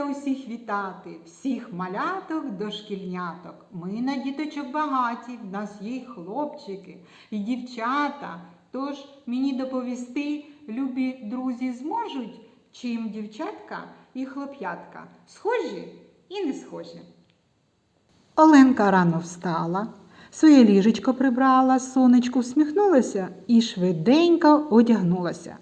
Я усіх вітати, всіх маляток дошкільняток. Ми на діточок багаті, в нас є й хлопчики, і дівчата. Тож мені доповісти, любі друзі, зможуть, чим дівчатка і хлоп'ятка схожі і не схожі. Оленка рано встала, своє ліжечко прибрала, сонечку всміхнулася і швиденько одягнулася.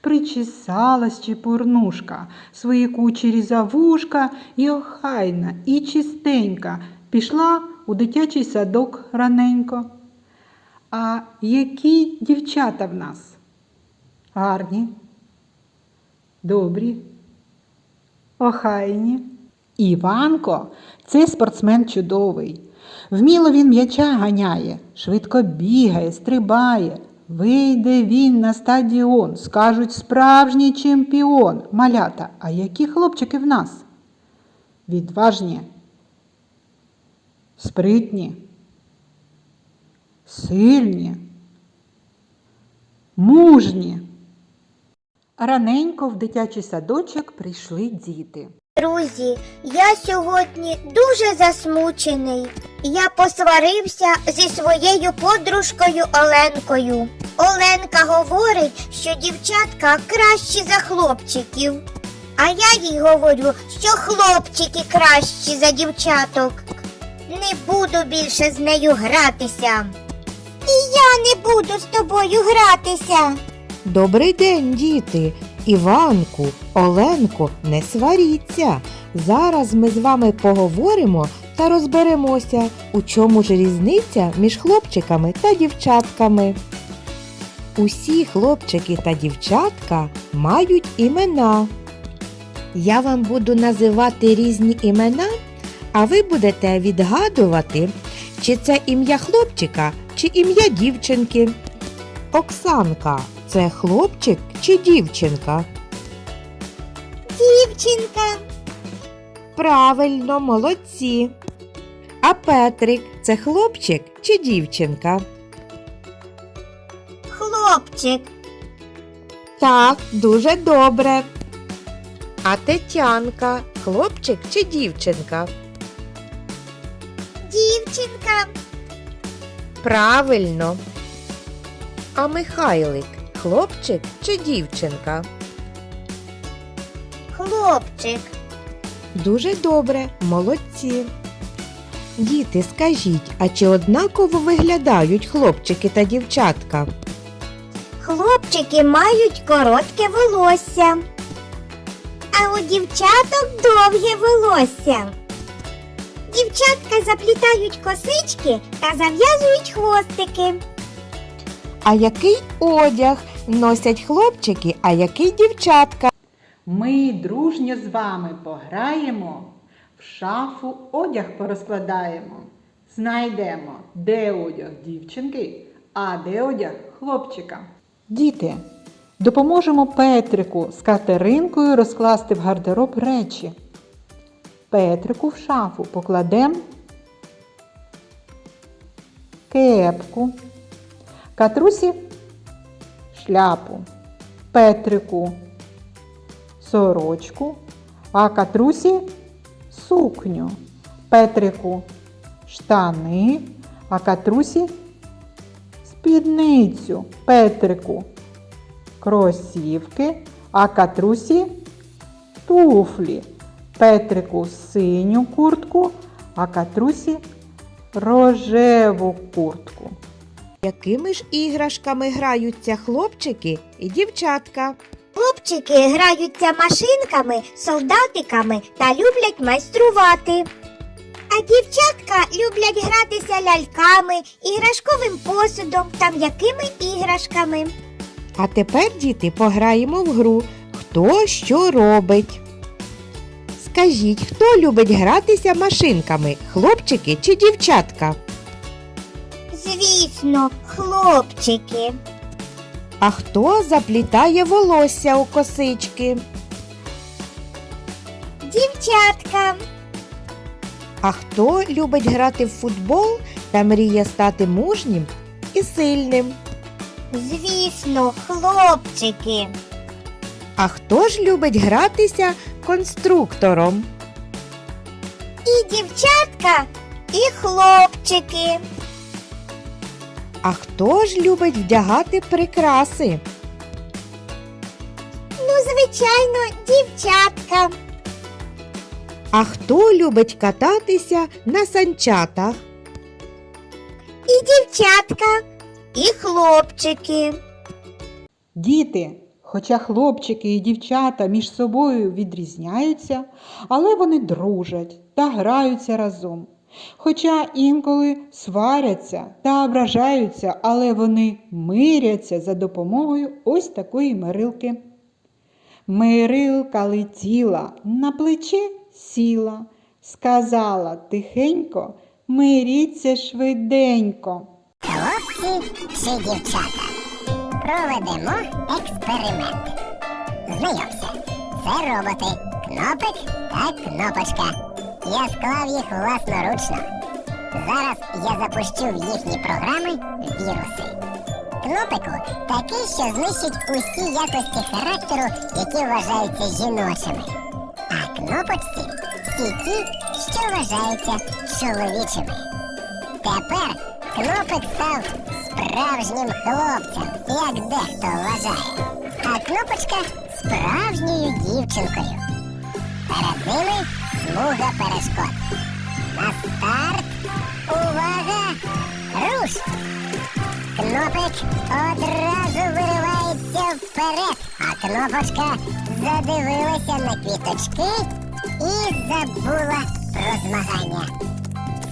Причесалась чепурнушка, свої кучері за вушка і охайна, і чистенька пішла у дитячий садок раненько. А які дівчата в нас? Гарні, добрі, охайні. Іванко це спортсмен чудовий. Вміло він м'яча ганяє, швидко бігає, стрибає. Вийде він на стадіон, скажуть справжній чемпіон. Малята, а які хлопчики в нас? Відважні, спритні, сильні, мужні. Раненько в дитячий садочок прийшли діти. Друзі, я сьогодні дуже засмучений. Я посварився зі своєю подружкою Оленкою. Оленка говорить, що дівчатка кращі за хлопчиків. А я їй говорю, що хлопчики кращі за дівчаток. Не буду більше з нею гратися. І я не буду з тобою гратися. Добрий день, діти! Іванку, Оленко, не сваріться. Зараз ми з вами поговоримо та розберемося, у чому ж різниця між хлопчиками та дівчатками. Усі хлопчики та дівчатка мають імена. Я вам буду називати різні імена, а ви будете відгадувати, чи це ім'я хлопчика, чи ім'я дівчинки. Оксанка це хлопчик чи дівчинка? Дівчинка, Правильно, молодці. А Петрик це хлопчик чи дівчинка? хлопчик, Так, дуже добре. А Тетянка хлопчик чи дівчинка? дівчинка, Правильно. А Михайлик хлопчик чи дівчинка? хлопчик. Дуже добре, молодці. Діти, скажіть, а чи однаково виглядають хлопчики та дівчатка? Хлопчики мають коротке волосся, а у дівчаток довге волосся. Дівчатка заплітають косички та зав'язують хвостики. А який одяг носять хлопчики, а який дівчатка? Ми дружньо з вами пограємо, в шафу одяг порозкладаємо. Знайдемо, де одяг дівчинки, а де одяг хлопчика. Діти, допоможемо Петрику з Катеринкою розкласти в гардероб речі. Петрику в шафу покладемо кепку, Катрусі шляпу, Петрику сорочку, а катрусі сукню, Петрику штани, а катрусі спідницю, Петрику кросівки, а катрусі туфлі, Петрику синю куртку, а катрусі рожеву куртку. Якими ж іграшками граються хлопчики і дівчатка? Хлопчики граються машинками, солдатиками та люблять майструвати. А дівчатка люблять гратися ляльками, іграшковим посудом та м'якими іграшками. А тепер, діти, пограємо в гру Хто що робить. Скажіть, хто любить гратися машинками, хлопчики чи дівчатка? Звісно, хлопчики. А хто заплітає волосся у косички? Дівчатка. А хто любить грати в футбол та мріє стати мужнім і сильним? Звісно, хлопчики. А хто ж любить гратися конструктором? І дівчатка, і хлопчики. А хто ж любить вдягати прикраси? Ну, звичайно, дівчатка. А хто любить кататися на санчатах? І дівчатка, і хлопчики. Діти, хоча хлопчики і дівчата між собою відрізняються, але вони дружать та граються разом. Хоча інколи сваряться та ображаються, але вони миряться за допомогою ось такої мирилки. Мирилка летіла, на плече сіла, сказала тихенько, миріться швиденько. Хлопці чи дівчата? Проведемо експеримент. Знайомся, це роботи, кнопик та кнопочка. Я склав їх власноручно. Зараз я запущу в їхні програми віруси. Кнопику такий, що знищить усі якості характеру, які вважаються жіночими. А кнопочці всі ті, що вважаються чоловічими. Тепер кнопик став справжнім хлопцем, як дехто вважає, а кнопочка справжньою дівчинкою. Перед ними смуга перешкод. На старт. Увага! Руш! Кнопик одразу виривається вперед, а кнопочка задивилася на квіточки і забула про змагання.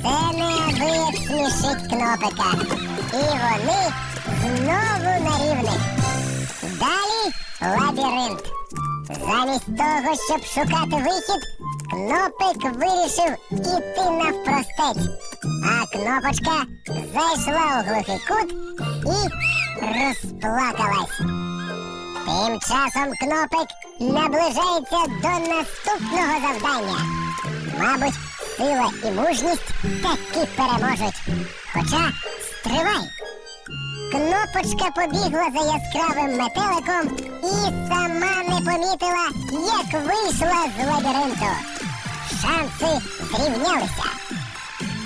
Це неабияк смішить кнопика. І вони знову на рівних. Далі лабіринт. Замість того, щоб шукати вихід, кнопик вирішив іти навпростець. А кнопочка зайшла у глухий кут і розплакалась. Тим часом кнопик наближається до наступного завдання. Мабуть, сила і мужність таки переможуть. Хоча стривай. Кнопочка побігла за яскравим метеликом і сама не помітила, як вийшла з лабіринту. Шанси зрівнялися.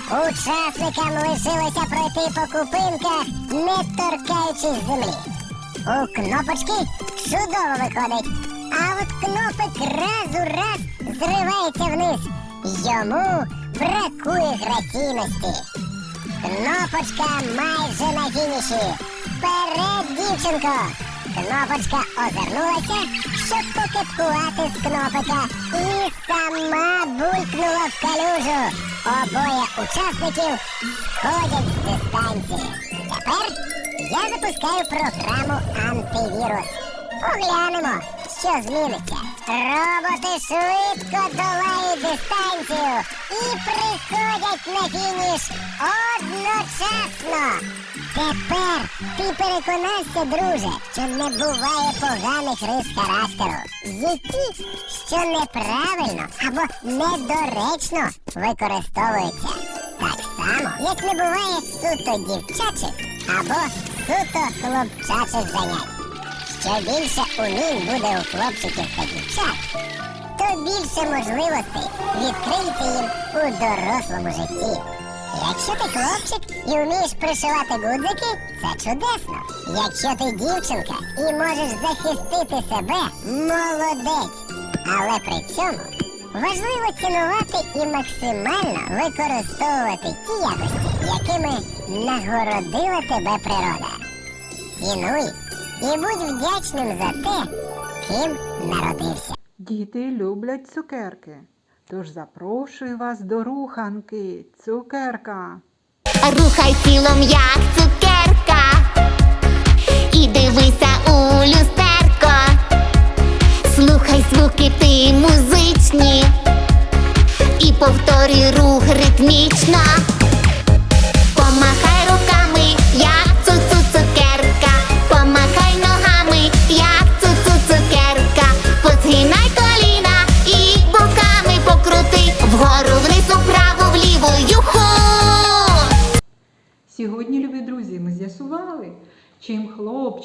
Учасникам лишилося пройти по купинках, не торкаючись землі. У кнопочки чудово виходить, а от кнопик раз у раз зривається вниз. Йому бракує граційності. Кнопочка майже на фініші. Вперед, дівчинко! Кнопочка озирнулася, щоб покипкувати з кнопика і сама булькнула в калюжу. Обоє учасників сходять з дистанції. Тепер я запускаю програму антивірус. Поглянемо, що зміниться. Роботи швидко долають дистанцію і приходять на фініш одночасно. Тепер ти переконався, друже, що не буває поганих рис характеру. Є що неправильно або недоречно використовуються. Так само, як не буває суто дівчачих або суто хлопчачих занять. Що більше умінь буде у хлопчиків та дівчат, то більше можливостей відкриється їм у дорослому житті. Якщо ти хлопчик і вмієш пришивати гудзики, це чудесно. Якщо ти дівчинка і можеш захистити себе, молодець. Але при цьому важливо цінувати і максимально використовувати ті якості, якими нагородила тебе природа. Цінуй і будь вдячним за те, ким народився. Діти люблять цукерки. Тож запрошую вас до руханки, цукерка. Рухай тілом, як цукерка, і дивися у люстерко. Слухай звуки ти музичні, і повторюй рух ритмічно.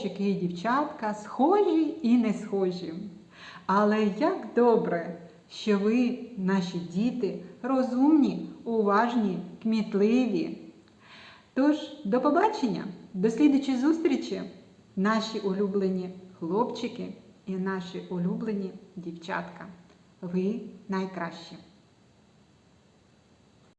Хлопчики і дівчатка схожі і не схожі. Але як добре, що ви, наші діти, розумні, уважні, кмітливі. Тож, до побачення, до слідучої зустрічі, наші улюблені хлопчики і наші улюблені дівчатка. Ви найкращі!